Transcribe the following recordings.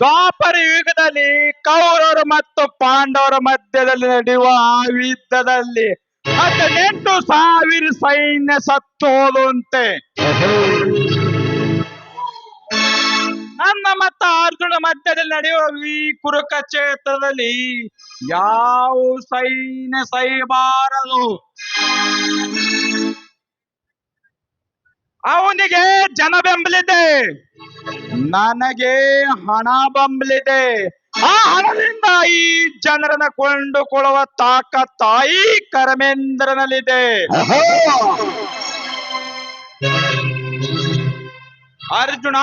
ದ್ವಾಪರ ಯುಗದಲ್ಲಿ ಕೌರವರು ಮತ್ತು ಪಾಂಡವರ ಮಧ್ಯದಲ್ಲಿ ನಡೆಯುವ ಆ ಯುದ್ಧದಲ್ಲಿ ಹದಿನೆಂಟು ಸಾವಿರ ಸೈನ್ಯ ಸತ್ತೋದಂತೆ ನನ್ನ ಮತ್ತು ಅರ್ಜುನ ಮಧ್ಯದಲ್ಲಿ ನಡೆಯುವ ಈ ಕುರುಕ್ಷೇತ್ರದಲ್ಲಿ ಯಾವ ಸೈನ್ಯ ಸೈಬಾರದು? ಅವನಿಗೆ ಜನ ಬೆಂಬಲಿದೆ. ನನಗೆ ಹಣ ಬಂಬಲಿದೆ. ಆ ಹಣದಿಂದ ಈ ಜನರನ್ನ ಕೊಂಡುಕೊಳ್ಳುವ ತಾಕ ತಾಯಿ ಕರಮೇಂದ್ರನಲ್ಲಿದೆ. ಅರ್ಜುನ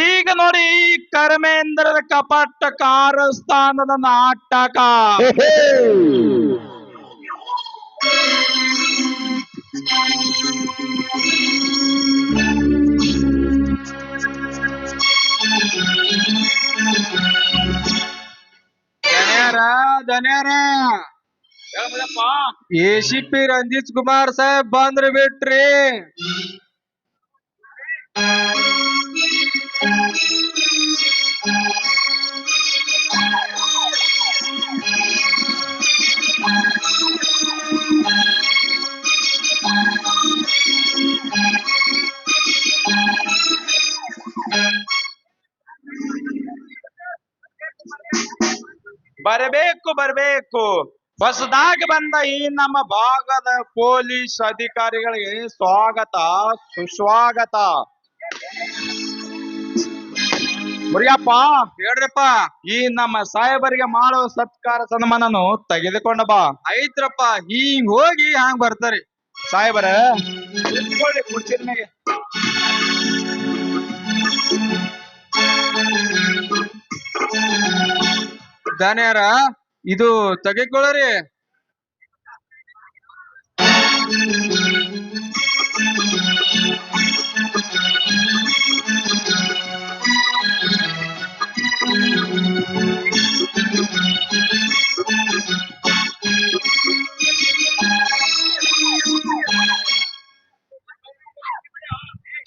ಈಗ ನೋಡಿ ಈ ಕರ್ಮೇಂದ್ರದ ಕಪಟ ಕಾರಸ್ಥಾನದ ನಾಟಕ. ದನ್ಯಾರ A C P Ranjit Kumar Saheb ಬಂದ್ರ ಬಿಟ್ರಿ. ಬರಬೇಕು ಬರಬೇಕು. ಹೊಸದಾಗಿ ಬಂದ ಈ ನಮ್ಮ ಭಾಗದ ಪೊಲೀಸ್ ಅಧಿಕಾರಿಗಳಿಗೆ ಸ್ವಾಗತ, ಸುಸ್ವಾಗತ. ಮುರಿಯಪ್ಪ, ಹೇಳ್ರಪ್ಪ, ಈ ನಮ್ಮ ಸಾಹೇಬರಿಗೆ ಮಾಡೋ ಸತ್ಕಾರ ಸನ್ಮಾನನು ತೆಗೆದುಕೊಂಡ ಬಾ. ಐತ್ರಪ್ಪ ಹಿಂಗ್ ಹೋಗಿ ಹಂಗ್ ಬರ್ತಾರಿ. ಸಾಹೇಬರ ದಾನ್ಯಾರ ಇದು ತೆಗೆಕೊಳ್ಳರಿ.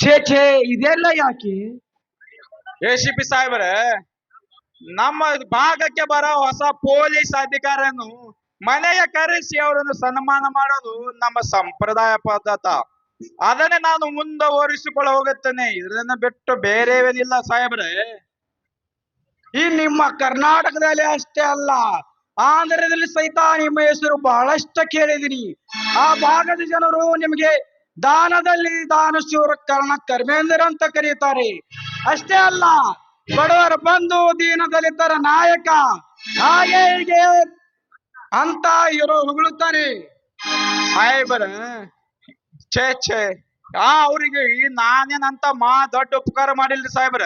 ಛೇ ಛೇ ಇದೆಲ್ಲ ಯಾಕೆ? ಎ ಸಿ ಪಿ ಸಾಹೇಬ್ರ ನಮ್ಮ ಭಾಗಕ್ಕೆ ಬರೋ ಹೊಸ ಪೊಲೀಸ್ ಅಧಿಕಾರಿಯನ್ನು ಮನೆಯ ಕರೆಸಿ ಅವರನ್ನು ಸನ್ಮಾನ ಮಾಡೋದು ನಮ್ಮ ಸಂಪ್ರದಾಯ ಪದ್ಧತ. ಅದನ್ನೇ ನಾನು ಮುಂದುವರಿಸಿಕೊಳ್ಳ ಹೋಗುತ್ತೇನೆ. ಇದನ್ನ ಬಿಟ್ಟು ಬೇರೆವೇನಿಲ್ಲ ಸಾಹೇಬ್ರೆ. ಈ ನಿಮ್ಮ ಕರ್ನಾಟಕದಲ್ಲಿ ಅಷ್ಟೇ ಅಲ್ಲ, ಆಂಧ್ರದಲ್ಲಿ ಸಹಿತ ನಿಮ್ಮ ಹೆಸರು ಬಹಳಷ್ಟು ಕೇಳಿದಿರಿ ಆ ಭಾಗದ ಜನರು ನಿಮಗೆ ದಾನದಲ್ಲಿ ದಾನಶೂರ ಕರ್ಣ ಕರ್ಮೇಂದ್ರ ಅಂತ ಕರೀತಾರೆ. ಅಷ್ಟೇ ಅಲ್ಲ ಬಡವರ ಬಂಧು ದೀನ ದಲಿತರ ನಾಯಕ ಹಾಗೆ ಹೀಗೆ ಅಂತ ಇರೋ ಹೊಗಳುತ್ತಾನೆ ಸಾಹೇಬರ, ಛೇ ಛೇ. ಆ ಅವರಿಗೆ ನಾನೇನಂತ ಮಾ ದೊಡ್ಡ ಉಪಕಾರ ಮಾಡಿಲ್ರಿ ಸಾಹೇಬ್ರ?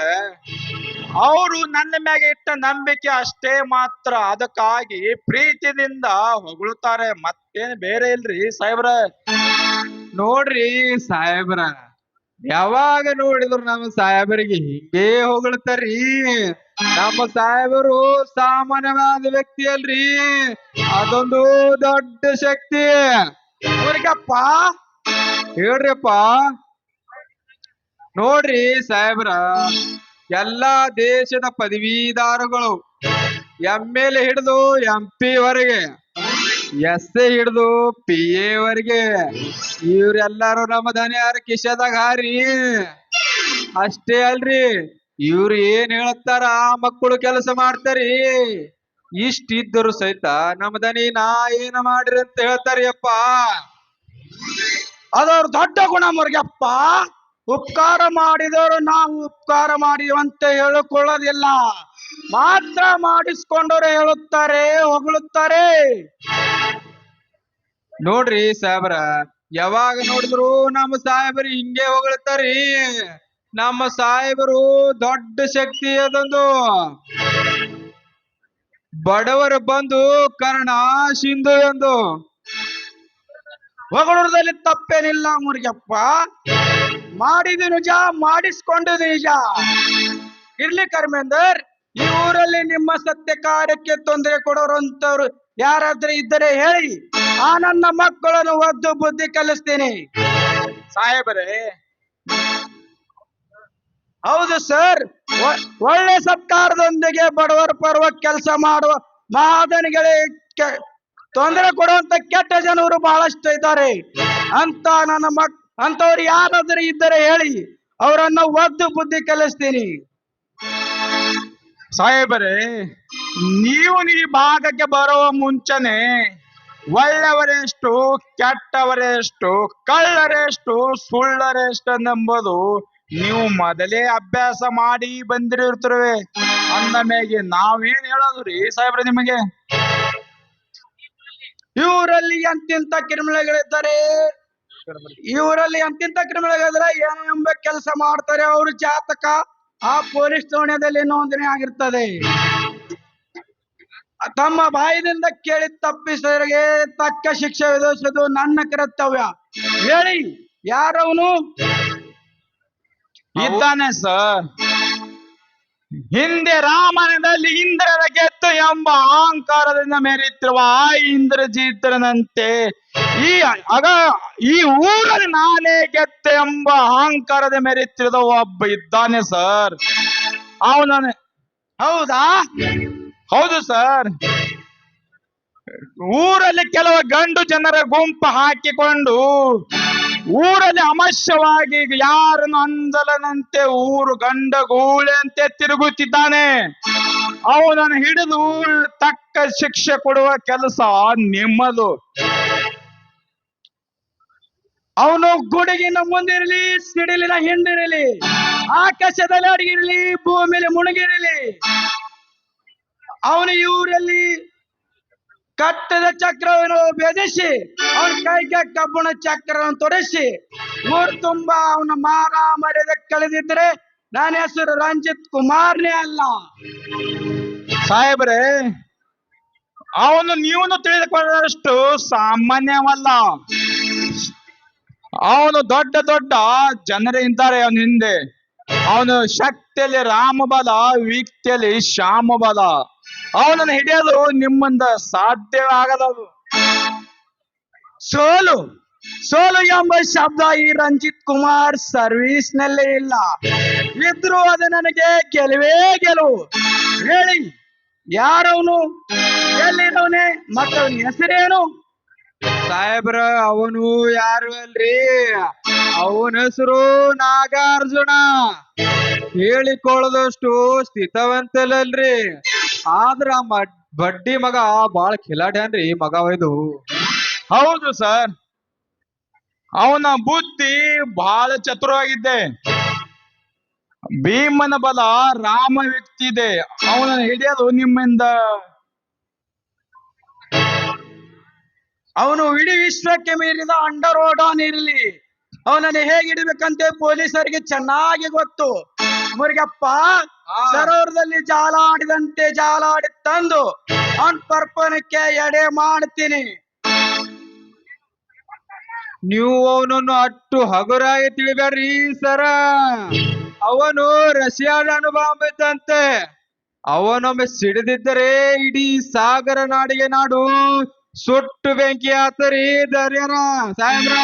ಅವರು ನನ್ನ ಮ್ಯಾಗೆ ಇಟ್ಟ ನಂಬಿಕೆ ಅಷ್ಟೇ ಮಾತ್ರ. ಅದಕ್ಕಾಗಿ ಪ್ರೀತಿದಿಂದ ಹೊಗಳುತ್ತಾರೆ. ಮತ್ತೇನ್ ಬೇರೆ ಇಲ್ರಿ ಸಾಹೇಬ್ರ? ನೋಡ್ರಿ ಸಾಹೇಬ್ರ. ಯಾವಾಗ ನೋಡಿದ್ರು ನಮ್ಮ ಸಾಹೇಬರಿಗೆ ಹಿಂಗೇ ಹೊಗಳ್ತಾರ್ರಿ. ನಮ್ಮ ಸಾಹೇಬರು ಸಾಮಾನ್ಯವಾದ ವ್ಯಕ್ತಿ ಅಲ್ರಿ. ಅದೊಂದು ದೊಡ್ಡ ಶಕ್ತಿ. ಅವ್ರಿಗಪ್ಪ, ಹೇಳ್ರಿಪ್ಪ. ನೋಡ್ರಿ ಸಾಹೇಬ್ರ, ಎಲ್ಲಾ ದೇಶದ ಪದವೀದಾರಗಳು ಎಂ ಎಲ್ ಹಿಡಿದು ಎಂ ಪಿ ವರೆಗೆ ಎಸ್ ಎ ಹಿಡಿದು ಪಿ ಇವ್ರೆಲ್ಲಾರು ನಮ್ಮ ಯಾರು ಕಿಶದಾಗ ಹಾರಿ. ಅಷ್ಟೇ ಅಲ್ರಿ. ಇವ್ರು ಏನ್ ಹೇಳತ್ತಾರ ಮಕ್ಕಳು ಕೆಲಸ ಮಾಡ್ತಾರಿ. ಇಷ್ಟಿದ್ದರು ಸಹಿತ ನಮ್ಮ ದನಿ ನಾ ಏನ ಮಾಡ್ರಿ ಅಂತ ಹೇಳ್ತಾರಿ ಅಪ್ಪ ಅದವ್ರ ದೊಡ್ಡ ಗುಣ ಮುರುಗಪ್ಪ ಉಪಕಾರ ಮಾಡಿದವರು ನಾವು ಉಪಕಾರ ಮಾಡಿವಂತ ಹೇಳಿಕೊಳ್ಳೋದಿಲ್ಲ. ಮಾತ್ರ ಮಾಡಿಸ್ಕೊಂಡವ್ರೆ ಹೇಳುತ್ತಾರೆ, ಹೊಗಳುತ್ತಾರೆ. ನೋಡ್ರಿ ಸಾಹೇಬ್ರ, ಯಾವಾಗ ನೋಡಿದ್ರು ನಮ್ಮ ಸಾಹೇಬ್ರಿ ಹಿಂಗೆ ಹೊಗಳುತ್ತಾರಿ ನಮ್ಮ ಸಾಹೇಬರು ದೊಡ್ಡ ಶಕ್ತಿ ಅದೊಂದು. ಬಡವರು ಬಂದು ಕರ್ಣ ಸಿಂಧು ಎಂದು. ಹೊಗಳೂರದಲ್ಲಿ ತಪ್ಪೇನಿಲ್ಲ ಮುರುಗಪ್ಪ. ಮಾಡಿದ ನಿಜ, ಮಾಡಿಸ್ಕೊಂಡಿದ್ದು ನಿಜ. ಇರ್ಲಿ ಕರ್ಮೇಂದರ್. ಈ ಊರಲ್ಲಿ ನಿಮ್ಮ ಸತ್ಯ ಕಾರ್ಯಕ್ಕೆ ತೊಂದರೆ ಕೊಡೋರಂತವ್ರು ಯಾರಾದ್ರೂ ಇದ್ದರೆ ಹೇಳಿ. ಆ ನನ್ನ ಮಕ್ಕಳನ್ನು ಒದ್ದು ಬುದ್ಧಿ ಕಲಿಸ್ತೀನಿ. ಸಾಹೇಬರೇ, ಹೌದು ಸರ್ ಒಳ್ಳೆ ಸತ್ಕಾರದೊಂದಿಗೆ ಬಡವರ ಪರ್ವ ಕೆಲಸ ಮಾಡುವ ಮಹಾದನಿಗಳಿಗೆ ತೊಂದರೆ ಕೊಡುವಂತ ಕೆಟ್ಟ ಜನರು ಬಹಳಷ್ಟು ಇದ್ದಾರೆ. ಅಂತ ನನ್ನ ಮಕ್ ಅಂತವ್ರು ಯಾರಾದ್ರೂ ಇದ್ದರೆ ಹೇಳಿ, ಅವರನ್ನ ಒದ್ದು ಬುದ್ಧಿ ಕಲಿಸ್ತೀನಿ. ಸಾಹೇಬರೇ, ನೀವು ಈ ಭಾಗಕ್ಕೆ ಬರುವ ಮುಂಚೆನೆ ಒಳ್ಳೆಯವರೆಷ್ಟು ಕೆಟ್ಟವರೆಷ್ಟು, ಕಳ್ಳರೆಷ್ಟು, ಸುಳ್ಳರೆಷ್ಟು ಎಂಬುದು ನೀವು ಮೊದಲೇ ಅಭ್ಯಾಸ ಮಾಡಿ ಬಂದಿರುತ್ತವೆ ಅಂದ ಮೇಲೆ ನಾವೇನ್ ಹೇಳೋದು ರೀ ಸಾಹೇಬ್ರೆ ನಿಮಗೆ? ಇವರಲ್ಲಿ ಎಂತಿಂತ ಕ್ರಿಮಿನಲ್ಗಳಿದ್ದಾರೆ? ಇವರಲ್ಲಿ ಎಂತಿಂತ ಕ್ರಿಮಿನಲ್ಗಳಿದ್ರೆ ಏನು ಎಂಬ ಕೆಲಸ ಮಾಡ್ತಾರೆ ಅವರು ಜಾತಕ? ಆ ಪೊಲೀಸ್ ಠಾಣೆಯಲ್ಲಿ ನೋಂದಣಿ ಆಗಿರ್ತದೆ. ತಮ್ಮ ಬಾಯಿನಿಂದ ಕೇಳಿ ತಪ್ಪಿಸರಿಗೆ ತಕ್ಕ ಶಿಕ್ಷೆ ವಿಧಿಸುವುದು ನನ್ನ ಕರ್ತವ್ಯ. ಹೇಳಿ ಯಾರವನು? ಇದ್ದಾನೆ ಸರ್. ಹಿಂದೆ ರಾಮಾಯಣದಲ್ಲಿ ಇಂದ್ರನ ಗೆತ್ತು ಎಂಬ ಅಹಂಕಾರದಿಂದ ಮೆರೆಯುತ್ತಿರುವ ಆ ಇಂದ್ರಜಿತ್ರನಂತೆ ಈ ಅಗ ಈ ಊರಲ್ಲಿ ನಾನೇ ಗೆತ್ತೆ ಎಂಬ ಅಹಂಕಾರದ ಮೆರೆತಿರುವ ಒಬ್ಬ ಇದ್ದಾನೆ ಸರ್. ಅವನ ಹೌದಾ? ಹೌದು ಸರ್. ಊರಲ್ಲಿ ಕೆಲವು ಗಂಡು ಜನರ ಗುಂಪು ಹಾಕಿಕೊಂಡು ಊರಲ್ಲಿ ಅಮಶ್ಯವಾಗಿ ಯಾರನ್ನು ಅಂದಲನಂತೆ ಊರು ಗಂಡ ಗೂಳೆಂತೆ ತಿರುಗುತ್ತಿದ್ದಾನೆ. ಅವನನ್ನು ಹಿಡಿದು ತಕ್ಕ ಶಿಕ್ಷೆ ಕೊಡುವ ಕೆಲಸ ನಿಮ್ಮದು. ಅವನು ಗುಡುಗಿನ ಮುಂದಿರಲಿ, ಸಿಡಿಲಿನ ಹಿಂದಿರಲಿ, ಆಕಾಶದಲ್ಲಿ ಅಡಗಿರಲಿ ಭೂಮಿಯಲ್ಲಿ ಮುಣಗಿರಲಿ. ಅವನು ಇವರಲ್ಲಿ ಕಟ್ಟದ ಚಕ್ರವನ್ನು ಬೆದಿಸಿ ಅವನ ಕೈಗೆ ಕಬ್ಬಣ ಚಕ್ರವನ್ನು ತೊಡಸಿ, ಊರು ತುಂಬಾ ಅವನ ಮಾರ ಮರ್ಯಾದೆ ಕಳೆದಿದ್ರೆ ನನ್ನ ಹೆಸರು ರಂಜಿತ್ ಕುಮಾರ್ನೇ ಅಲ್ಲ. ಸಾಹೇಬ್ರೆ, ಅವನು ನೀವು ತಿಳಿದುಕೊಳ್ಳದಷ್ಟು ಸಾಮಾನ್ಯವಲ್ಲ. ಅವನು ದೊಡ್ಡ ದೊಡ್ಡ ಜನರೇ ಇದ್ದಾರೆ ಅವನ ಹಿಂದೆ. ಅವನು ಶಕ್ತಿಯಲ್ಲಿ ರಾಮಬಲ, ವೀಕ್ತಿಯಲ್ಲಿ ಶ್ಯಾಮಬಲ. ಅವನನ್ನು ಹಿಡಿಯಲು ನಿಮ್ಮಿಂದ ಆಗದವು ಸೋಲು. ಸೋಲು ಎಂಬ ಶಬ್ದ ಈ ರಂಜಿತ್ ಕುಮಾರ್ ಸರ್ವಿಸ್ ನಲ್ಲೇ ಇಲ್ಲ. ಇದ್ರು ಅದು ನನಗೆ ಗೆಲುವೇ ಗೆಲುವು. ಹೇಳಿ, ಯಾರವನು ಎಲ್ಲಿದವನೇ ಮತ್ತವನ ಹೆಸರೇನು? ಸಾಹೇಬ್ರ, ಅವನು ಯಾರು ಅಲ್ರಿ? ಅವನ ಹೆಸರು ನಾಗಾರ್ಜುನ. ಹೇಳಿಕೊಳ್ಳದಷ್ಟು ಸ್ಥಿತವಂತಲಲ್ರಿ. ಆದ್ರ ಬಡ್ಡಿ ಮಗ ಬಾಳ ಕಿಲಾಡ್ಯಾನ್ರಿ ಮಗ ಇದು. ಹೌದು ಸರ್. ಅವನ ಬುದ್ಧಿ ಬಹಳ ಚತುರವಾಗಿದ್ದೆ ಭೀಮನ ಬಲ ರಾಮ ವ್ಯಕ್ತಿ ಇದೆ. ಅವನ ಹಿಡಿಯೋದು ನಿಮ್ಮಿಂದ ಅವನು ಇಡೀ ವಿಶ್ವಕ್ಕೆ ಮೀರಿದ ಅಂಡರ್ ಓಡಾನ್ ಇರಲಿ ಅವನನ್ನು ಹೇಗೆ ಇಡಬೇಕಂತೆ ಪೊಲೀಸರಿಗೆ ಚೆನ್ನಾಗಿ ಗೊತ್ತು. ಮುರುಗಪ್ಪ. ಸರೋವರದಲ್ಲಿ ಜಾಲ ಆಡಿದಂತೆ ಜಾಲ ಆಡಿ ತಂದು ಅವನ್ ಪರ್ಪನಕ್ಕೆ ಎಡೆ ಮಾಡ್ತೀನಿ. ನೀವು ಅವನನ್ನು ಅಟ್ಟು ಹಗುರಾಗಿ ತಿಳಿಬೇಡ್ರಿ ಸರ. ಅವನು ರಷ್ಯಾದ ಅನುಭವ ಇದ್ದಂತೆ. ಅವನೊಮ್ಮೆ ಸಿಡಿದಿದ್ದರೆ ಇಡೀ ಸಾಗರ ನಾಡಿಗೆ ನಾಡು ಸುಟ್ಟು ಬೆಂಕಿ ಆತರಿ ದರ್ಯರ ಸಾಹೇಬ್ರ